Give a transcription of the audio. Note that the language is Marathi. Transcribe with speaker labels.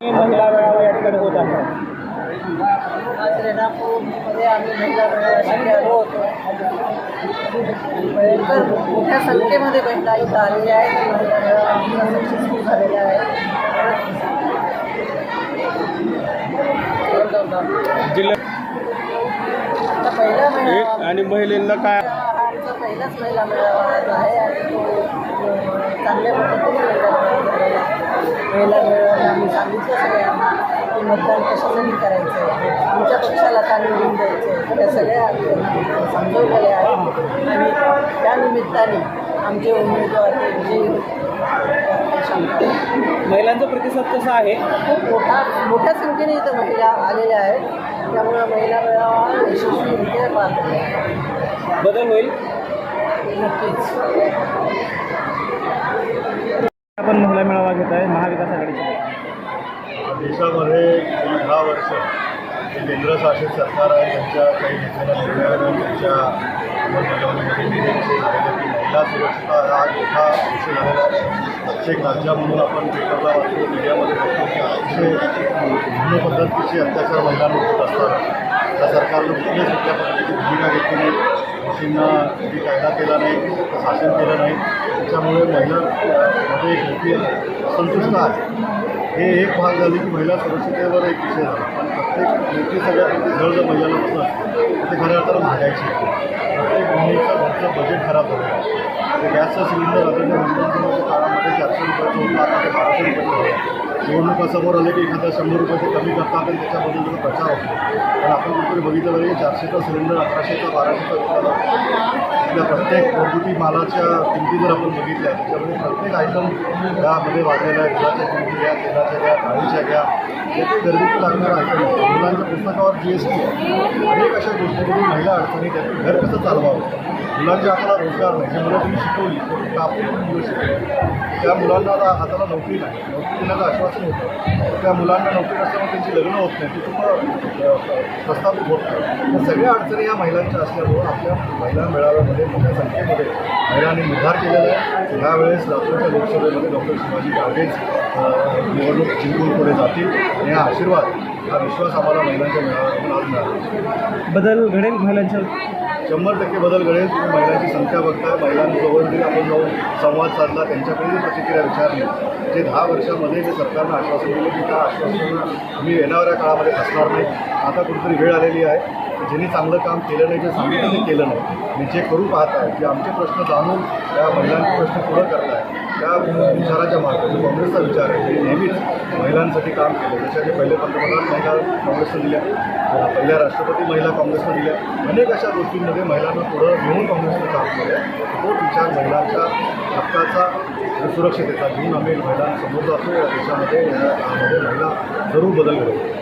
Speaker 1: महिला मेळावा या ठिकाणी होत आहे.
Speaker 2: आज रेणापूरमध्ये आम्ही महिला मेळाव्यासाठी आलो होतो. भयंकर मोठ्या संख्येमध्ये महिला इथं आलेल्या आहेत. महिला सक्सेसफुल आहे.
Speaker 1: जिल्ह्यात
Speaker 2: आता पहिला
Speaker 1: एक
Speaker 2: मेळावा
Speaker 1: आणि महिलांना काय?
Speaker 2: हा आमचा पहिलाच महिला मेळावा आहे. आणि तो चांगल्या पद्धतीने महिला मेळावा झालेला आहे. महिला मेळाव्याला आम्ही सांगितलं सगळ्यांना की मतदान कशासाठी करायचं आहे आमच्या पक्षाला का निवडून द्यायचं आहे त्या सगळ्या समजवलेल्या आहेत. आणि त्या निमित्ताने आमचे उमेदवार हे विजयी.
Speaker 1: महिलांचा प्रतिसाद कसा आहे.
Speaker 2: खूप मोठा मोठ्या संख्येने इथं महिला आलेल्या आहेत. त्यामुळं महिला मेळावा यशस्वीरित्या पार पडला.
Speaker 1: बदल होईल?
Speaker 2: नक्कीच.
Speaker 1: आपण महिला मेळावा घेत आहे महाविकास आघाडीचा.
Speaker 3: देशामध्ये गेली दहा वर्ष जे केंद्रशासित सरकार आहे त्यांच्या काही घेतलेल्या निर्णयानं त्यांच्या अंमलबजावणीमध्ये निर्णय झालेले की महिला सुरक्षितता हा मोठा विषय झालेला आहे. प्रत्येक राज्यामधून आपण पेपरला वाचतो मीडियामध्ये बघतो की अतिशय भिन्न पद्धतीचे अत्याचार महिलांवर होत असतात. त्या सरकारनं कुठल्याच कुठल्या पद्धतीची भूमिका घेतली जे कायदा केला नाही शासन केलं नाही त्याच्यामुळे महिलांमध्ये एक व्यक्ती संतुष्ट आहे हे एक भाग झाली की महिला सुरक्षितेवर एक विषय झाला. पण प्रत्येक व्यक्ती सगळ्यात जर जर महिलांना बसत ते खऱ्या अर्थानं महागायची प्रत्येक गृहिणीचं घरचं बजेट खराब झालं. आहे ते गॅसचं सिलेंडर अजून जे काळामध्ये चारशे रुपयाचं होतं आता ते बाराशे रुपयाचं होतं निवडणुका समोर आले की एखाद्या शंभर रुपये ते कमी करता आपण त्याच्याबद्दल त्याचा प्रचार होतो. पण आपण कुठेतरी बघितलं पाहिजे चारशेचा सिलेंडर अकराशेचा बाराशेचा विकला आपल्या प्रत्येक घरगुती मालाच्या किमती जर आपण बघितल्या त्याच्यामध्ये प्रत्येक आयटम यामध्ये वाढलेला आहे. दुधाच्या किमती घ्या तेलाच्या घ्या डाळीच्या घ्या. जे ते घरगुती लागणारं आयटम आहे मुलांच्या पुस्तकावर जी एस टी अनेक अशा गोष्टींमधून महिला अडचणी त्यात घर कसं चालवावं? मुलांच्या हाताला रोजगार नाही. जे मुलं तुम्ही शिकवली तर कापून पण मुलं शिकवली. त्या मुलांना आता हाताला नोकरी नाही. नोकरी देण्याचं आश्वासन होतं. त्या मुलांना नोकरी नसल्यामुळे त्यांची लग्न होत नाही. कुटुंब प्रस्थापित होत नाही. सगळ्या अडचणी या महिलांच्या असल्यामुळं आपल्या महिला मेळाव्यामध्ये मोठ्या संख्येमध्ये महिलांनी निर्धार केलेला आहे ह्यावेळेस लातूरच्या लोकसभेमध्ये डॉक्टर शिवाजी अ, निवडणूक जिंकून पुढे जातील. आणि हा आशीर्वाद हा विश्वास आम्हाला महिलांच्या मेळाव्यातून आज मिळाला.
Speaker 1: बदल घडेल महिलांच्या?
Speaker 3: शंभर टक्के बदल घडेल. तुम्ही महिलांची संख्या बघताय महिलांसोबत जरी आपण जाऊन संवाद साधला त्यांच्याकडे जी प्रतिक्रिया विचारली. जे दहा वर्षामध्ये जे सरकारनं आश्वासन दिलं की त्या आश्वासनानं आम्ही येणाऱ्या काळामध्ये असणार नाही. आता कुठेतरी वेळ आलेली आहे. ज्यांनी चांगलं काम केलं नाही जे सांगितलं ते केलं नाही. मी जे करू पाहत आहे जे आमचे प्रश्न जाणून त्या महिलांचे प्रश्न पुढं करताय त्या विचाराच्या मार्गात जो काँग्रेसचा विचार आहे. त्यांनी नेहमीच महिलांसाठी काम केलं. त्याच्यासाठी पहिले पंतप्रधान महिला काँग्रेसनं दिल्या पहिल्या राष्ट्रपती महिला काँग्रेसनं दिल्या. अनेक अशा गोष्टींमध्ये महिलांना पुढं घेऊन काँग्रेसनं काम केलं. तोच विचार महिलांच्या हक्काचा सुरक्षितेचा घेऊन आम्ही महिलांसमोर जातो. या देशामध्ये या महिला जरूर बदल घडवतो